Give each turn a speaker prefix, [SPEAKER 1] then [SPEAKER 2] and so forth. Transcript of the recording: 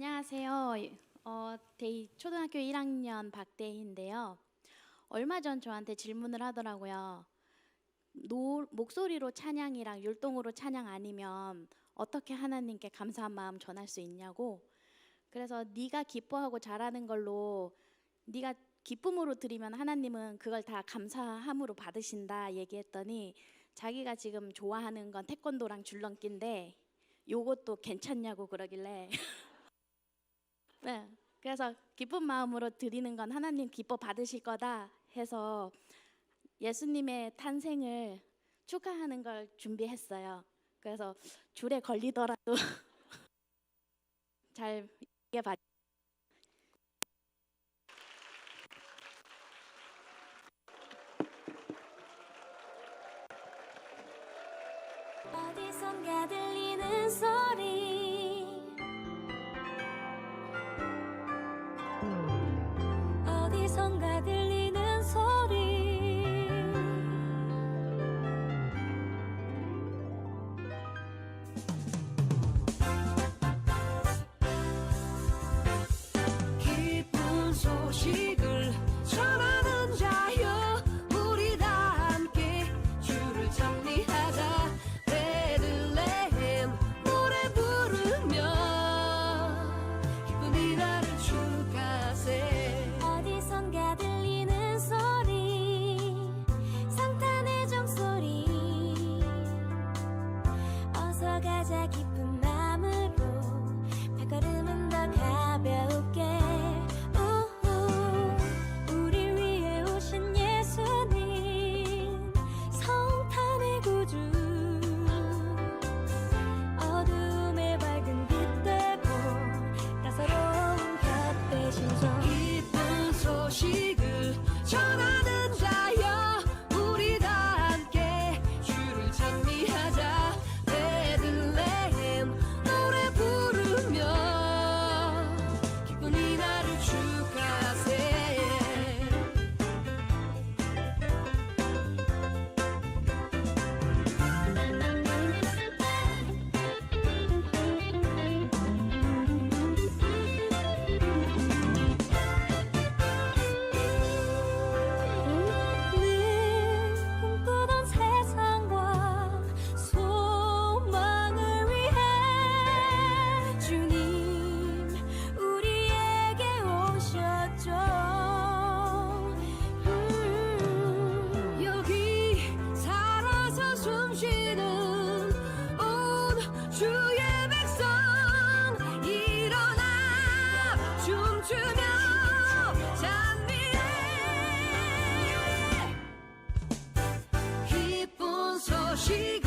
[SPEAKER 1] 안녕하세요. 어, 데이 초등학교 1학년 박대희인데요. 얼마 전 저한테 질문을 하더라고요. 노, 목소리로 찬양이랑 율동으로 찬양 아니면 어떻게 하나님께 감사한 마음 전할 수 있냐고. 그래서 네가 기뻐하고 잘하는 걸로 네가 기쁨으로 드리면 하나님은 그걸 다 감사함으로 받으신다 얘기했더니 자기가 지금 좋아하는 건 태권도랑 줄넘기인데 요것도 괜찮냐고 그러길래 네. 그래서 기쁜 마음으로 드리는 건 하나님 기뻐 받으실 거다 해서 예수님의 탄생을 축하하는 걸 준비했어요. 그래서 줄에 걸리더라도 잘 이게 받.
[SPEAKER 2] 어디선가 소리 어디선가 들리는 소리.
[SPEAKER 3] 기쁜 소식
[SPEAKER 2] 어서 가자 기쁜 마음으로 발걸음은 더 가볍게. 우리 위해 오신 예수님 성탄의 구주. 어둠의 밝은 빛 되고 따사로운 곁 대신 소 she